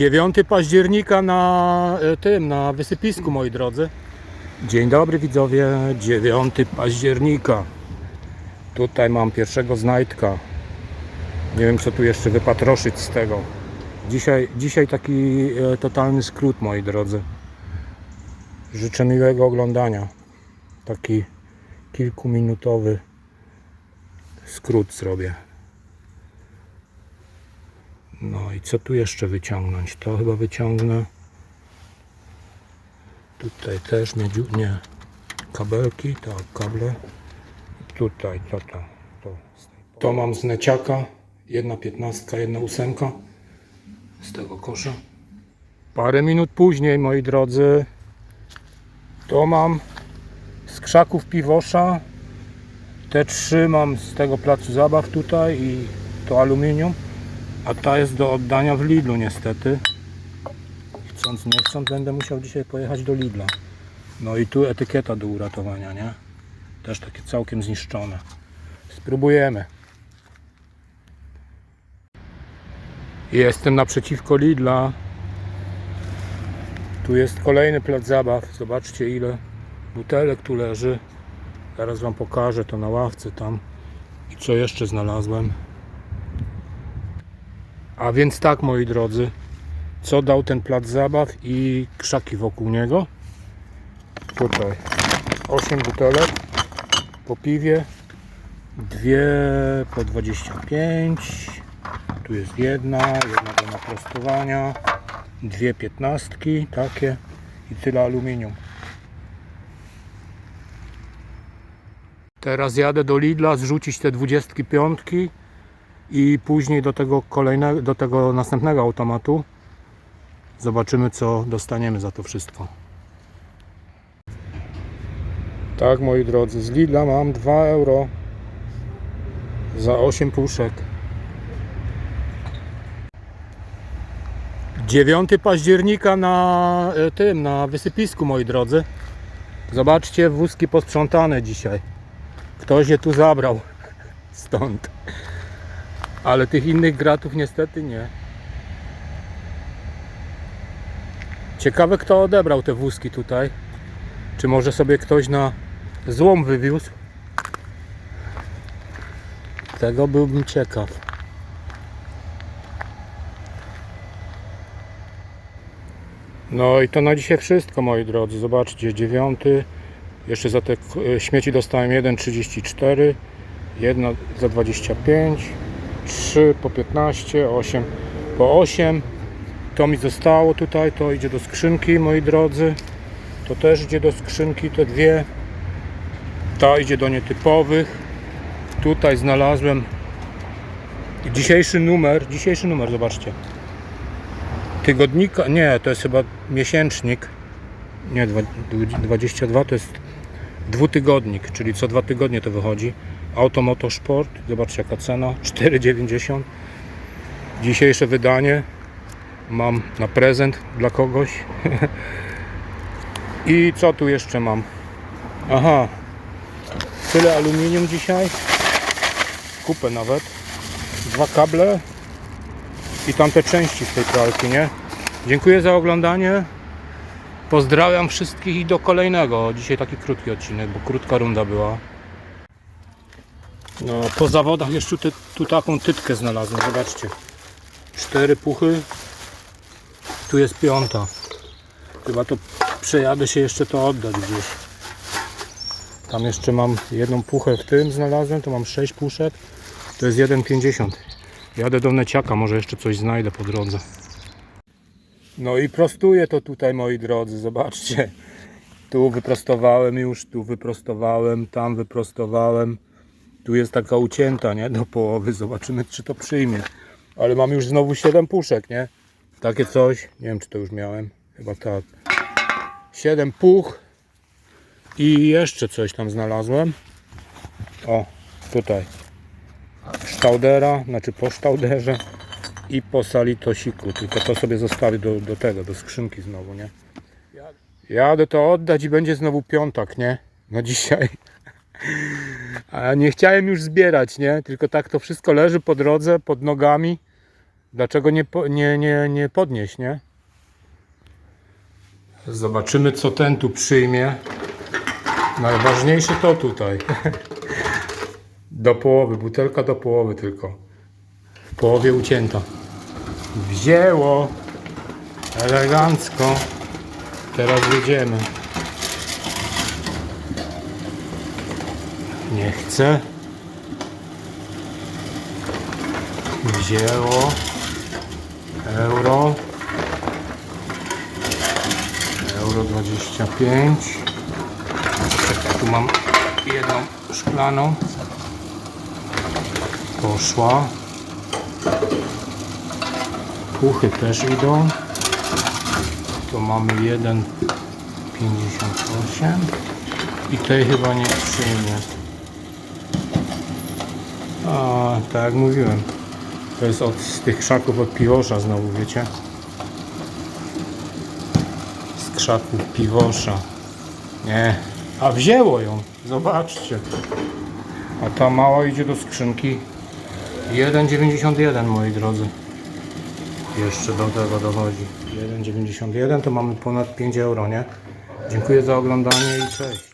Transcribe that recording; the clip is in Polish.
9 października na e, tym, na wysypisku, moi drodzy. Dzień dobry widzowie, 9 października. Tutaj mam pierwszego znajdka. Nie wiem co tu jeszcze wypatroszyć z tego. Dzisiaj, dzisiaj taki e, totalny skrót, moi drodzy. Życzę miłego oglądania. Taki kilkuminutowy skrót zrobię. No i co tu jeszcze wyciągnąć? To chyba wyciągnę. Tutaj też nie. Kabelki, tak, kable. Tutaj, to, to, to. To mam z neciaka. Jedna piętnastka, jedna ósemka. Z tego kosza. Parę minut później, moi drodzy, to mam z krzaków piwosza. Te trzy mam z tego placu zabaw tutaj i to aluminium. A ta jest do oddania w Lidlu niestety. Chcąc nie chcąc będę musiał dzisiaj pojechać do Lidla. No i tu etykieta do uratowania, nie? Też takie całkiem zniszczone. Spróbujemy. Jestem naprzeciwko Lidla. Tu jest kolejny plac zabaw. Zobaczcie ile butelek tu leży. Zaraz Wam pokażę to na ławce tam. I co jeszcze znalazłem. A więc tak, moi drodzy, co dał ten plac zabaw i krzaki wokół niego. Tutaj 8 butelek po piwie, dwie po 25, tu jest jedna, jedna do naprostowania, dwie piętnastki takie i tyle aluminium. Teraz jadę do Lidla zrzucić te 25 i później do tego kolejnego, do tego następnego automatu zobaczymy co dostaniemy za to wszystko. Tak moi drodzy, z Lidla mam 2 euro za 8 puszek. 9 października na e, tym, na wysypisku moi drodzy. Zobaczcie, wózki posprzątane dzisiaj. Ktoś je tu zabrał stąd. Ale tych innych gratów niestety nie. Ciekawe kto odebrał te wózki tutaj. Czy może sobie ktoś na złom wywiózł? Tego byłbym ciekaw. No i to na dzisiaj wszystko moi drodzy. Zobaczcie, dziewiąty. Jeszcze za te e, śmieci dostałem 1,34. Jedna za 25. 3 po 15, 8 po 8. To mi zostało tutaj, to idzie do skrzynki, moi drodzy. To też idzie do skrzynki, te dwie. Ta idzie do nietypowych. Tutaj znalazłem dzisiejszy numer, dzisiejszy numer, zobaczcie. Tygodnika, nie, to jest chyba miesięcznik. Nie, dwa- dwu- 22 to jest dwutygodnik, czyli co dwa tygodnie to wychodzi. Auto Motosport, zobaczcie jaka cena, 4,90. Dzisiejsze wydanie mam na prezent dla kogoś. I co tu jeszcze mam? Aha, tyle aluminium dzisiaj, kupę nawet, dwa kable i tamte części z tej pralki, nie? Dziękuję za oglądanie. Pozdrawiam wszystkich i do kolejnego. Dzisiaj taki krótki odcinek, bo krótka runda była. No, po zawodach jeszcze tu, tu taką tytkę znalazłem, zobaczcie. Cztery puchy. Tu jest piąta. Chyba to przejadę się jeszcze to oddać gdzieś. Tam jeszcze mam jedną puchę w tym znalazłem, to mam sześć puszek. To jest 1,50. Jadę do Neciaka, może jeszcze coś znajdę po drodze. No i prostuję to tutaj moi drodzy, zobaczcie. Tu wyprostowałem już, tu wyprostowałem, tam wyprostowałem. Tu jest taka ucięta, nie? Do połowy. Zobaczymy, czy to przyjmie. Ale mam już znowu 7 puszek, nie? Takie coś. Nie wiem, czy to już miałem. Chyba tak. 7 puch. I jeszcze coś tam znalazłem. O, tutaj. Sztaudera, znaczy po sztauderze i po salitosiku. Tylko to sobie zostawię do, do tego, do skrzynki znowu, nie? Jadę to oddać i będzie znowu piątek, nie? Na dzisiaj. A nie chciałem już zbierać, nie? Tylko tak to wszystko leży po drodze, pod nogami. Dlaczego nie, nie, nie, nie podnieść, nie? Zobaczymy, co ten tu przyjmie. Najważniejsze to tutaj. Do połowy, butelka do połowy tylko. W połowie ucięta. Wzięło. Elegancko. Teraz jedziemy. Nie chcę. Wzięło. Euro. Euro 25. Czekaj, tu mam jedną szklaną. Poszła. Puchy też idą. Tu mamy 1,58 i tej chyba nie przyjmie. A, tak jak mówiłem. To jest od z tych krzaków od piwosza znowu, wiecie? Z krzaków piwosza. Nie. A wzięło ją. Zobaczcie. A ta mała idzie do skrzynki. 1,91 moi drodzy. Jeszcze do tego dochodzi. 1,91 to mamy ponad 5 euro, nie? Dziękuję za oglądanie i cześć.